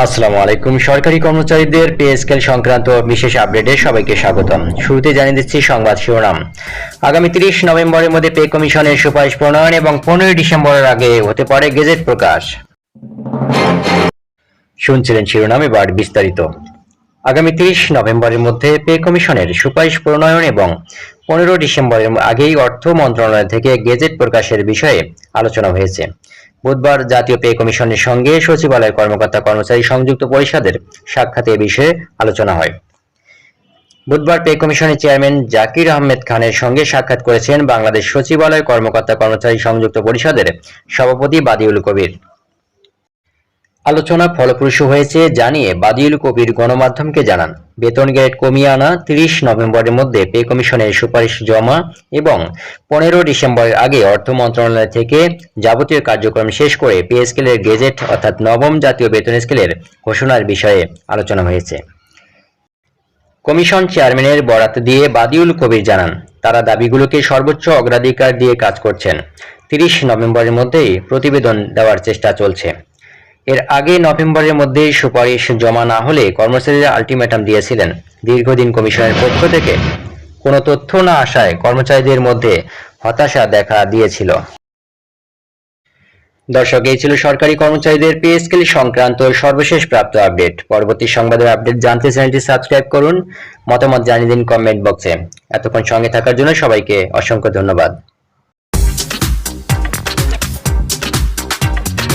আসসালামু আলাইকুম। সরকারি কর্মচারীদের পে স্কেল সংক্রান্ত বিশেষ আপডেটে সবাইকে স্বাগতম। শুরুতে জানিয়ে দিচ্ছি সংবাদ শিরোনাম। আগামী তিরিশ নভেম্বরের মধ্যে পে কমিশনের সুপারিশ প্রণয়ন এবং পনেরোই ডিসেম্বরের আগে হতে পারে গেজেট প্রকাশ। শুনছিলেন শিরোনাম, এবার বিস্তারিত। আগামী তিরিশ নভেম্বরের মধ্যে পে কমিশনের সুপারিশ প্রণয়ন এবং পনেরো ডিসেম্বরের আগেই অর্থ মন্ত্রণালয় থেকে গেজেট প্রকাশের বিষয়ে আলোচনা হয়েছে। বুধবার জাতীয় পে কমিশনের সঙ্গে সচিবালয় কর্মকর্তা কর্মচারী সংযুক্ত পরিষদের সাক্ষাতে এ বিষয়ে আলোচনা হয়। বুধবার পে কমিশনের চেয়ারম্যান জাকির আহমেদ খানের সঙ্গে সাক্ষাৎ করেছেন বাংলাদেশ সচিবালয় কর্মকর্তা কর্মচারী সংযুক্ত পরিষদের সভাপতি বাদিউল কবির। আলোচনা ফলপ্রসূ হয়েছে জানিয়ে বাদিউল কবির গণমাধ্যমকে জানান। বেতন গ্রেড কমিয়ে আনা তিরিশ নভেম্বরের মধ্যে পে কমিশনের সুপারিশ জমা এবং পনেরো ডিসেম্বরের আগে অর্থ মন্ত্রণালয় থেকে যাবতীয় কার্যক্রম শেষ করে পে স্কেলের গেজেট অর্থাৎ নবম জাতীয় বেতন স্কেলের ঘোষণার বিষয়ে আলোচনা হয়েছে। কমিশন চেয়ারম্যানের বরাত দিয়ে বাদিউল কবির জানান, তারা দাবিগুলোকে সর্বোচ্চ অগ্রাধিকার দিয়ে কাজ করছেন। তিরিশ নভেম্বরের মধ্যেই প্রতিবেদন দেওয়ার চেষ্টা চলছে। এর আগে নভেম্বরের মধ্যে সুপারিশ জমা না হলে কর্মচারীরা আলটিমেটাম দিয়েছিলেন। দীর্ঘদিন কমিশনের পক্ষ থেকে কোনো তথ্য না আসায় কর্মচারীদের মধ্যে হতাশা দেখা দিয়েছিল। দর্শক, এই ছিল সরকারি কর্মচারীদের পে স্কেল সংক্রান্ত সর্বশেষ প্রাপ্ত আপডেট। পরবর্তী সংবাদের আপডেট জানতে চ্যানেলটি সাবস্ক্রাইব করুন। মতামত জানিয়ে দিন কমেন্ট বক্সে। এতক্ষণ সঙ্গে থাকার জন্য সবাইকে অসংখ্য ধন্যবাদ।